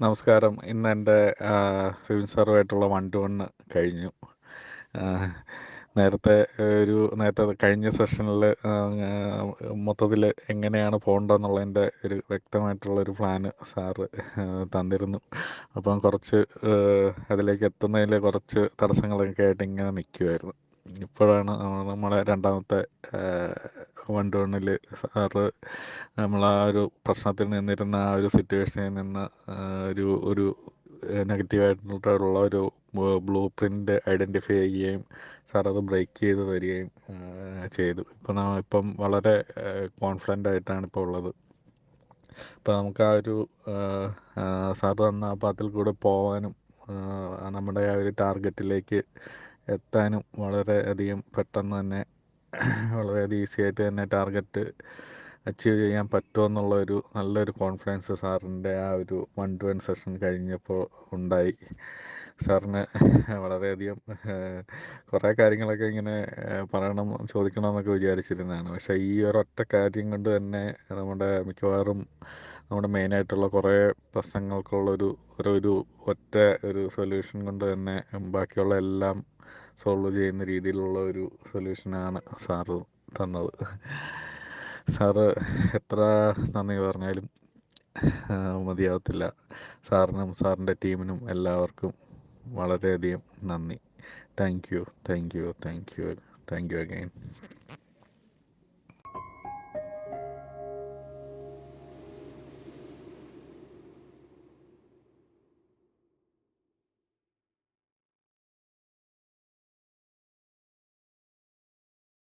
നമസ്കാരം. ഇന്ന് എന്റെ ഫിലിം സാറുമായിട്ടുള്ള വൺ ടു വൺ കഴിഞ്ഞു. നേരത്തെ ഒരു നേരത്തെ കഴിഞ്ഞ സെഷനിൽ മൊത്തത്തിൽ എങ്ങനെയാണ് പോകേണ്ടതെന്നുള്ളതിന്റെ ഒരു വ്യക്തമായിട്ടുള്ളൊരു പ്ലാന് സാറ് തന്നിരുന്നു. അപ്പം കുറച്ച് അതിലേക്ക് എത്തുന്നതിൽ കുറച്ച് തടസ്സങ്ങളൊക്കെ ആയിട്ട് ഇങ്ങനെ നിൽക്കുമായിരുന്നു ഇപ്പോഴാണ് നമ്മളെ രണ്ടാമത്തെ വൺ ടു വണ്ണിൽ സാറ് നമ്മൾ ആ ഒരു പ്രശ്നത്തിൽ നിന്നിരുന്ന ആ ഒരു സിറ്റുവേഷനിൽ നിന്ന് ഒരു ഒരു നെഗറ്റീവായിട്ടുള്ള ഒരു ബ്ലൂ പ്രിന്റ് ഐഡന്റിഫൈ ചെയ്യുകയും സാർ അത് ബ്രേക്ക് ചെയ്ത് തരികയും ചെയ്തു. ഇപ്പം നാ ഇപ്പം വളരെ കോൺഫിഡന്റ് ആയിട്ടാണ് ഇപ്പോൾ ഉള്ളത്. അപ്പോൾ നമുക്ക് ആ ഒരു സാർ തന്ന ആ പാത്തിൽ കൂടെ പോകാനും നമ്മുടെ ആ ഒരു ടാർഗറ്റിലേക്ക് എത്താനും വളരെ അധികം പെട്ടെന്ന് തന്നെ വളരെയധികം ഈസി ആയിട്ട് തന്നെ ടാർഗറ്റ് അച്ചീവ് ചെയ്യാൻ പറ്റുമെന്നുള്ള ഒരു നല്ലൊരു കോൺഫിഡൻസ് സാറിന്റെ ആ ഒരു വൺ ടു വൺ സെഷൻ കഴിഞ്ഞപ്പോൾ ഉണ്ടായി. സാറിന് വളരെയധികം കുറേ കാര്യങ്ങളൊക്കെ ഇങ്ങനെ പറയണം ചോദിക്കണമെന്നൊക്കെ വിചാരിച്ചിരുന്നതാണ്. പക്ഷേ ഈ ഒരൊറ്റ കാര്യം കൊണ്ട് തന്നെ നമ്മുടെ മിക്കവാറും നമ്മുടെ മെയിനായിട്ടുള്ള കുറേ പ്രശ്നങ്ങൾക്കുള്ളൊരു ഒരു ഒരു ഒറ്റ ഒരു സൊല്യൂഷൻ കൊണ്ട് തന്നെ ബാക്കിയുള്ള എല്ലാം സോൾവ് ചെയ്യുന്ന രീതിയിലുള്ള ഒരു സൊല്യൂഷനാണ് സാറ് തന്നത്. സാറ് എത്ര നന്ദി പറഞ്ഞാലും മതിയാവത്തില്ല. സാറിനും സാറിന്റെ ടീമിനും എല്ലാവർക്കും വളരെയധികം നന്ദി. Thank you thank you thank you thank you again.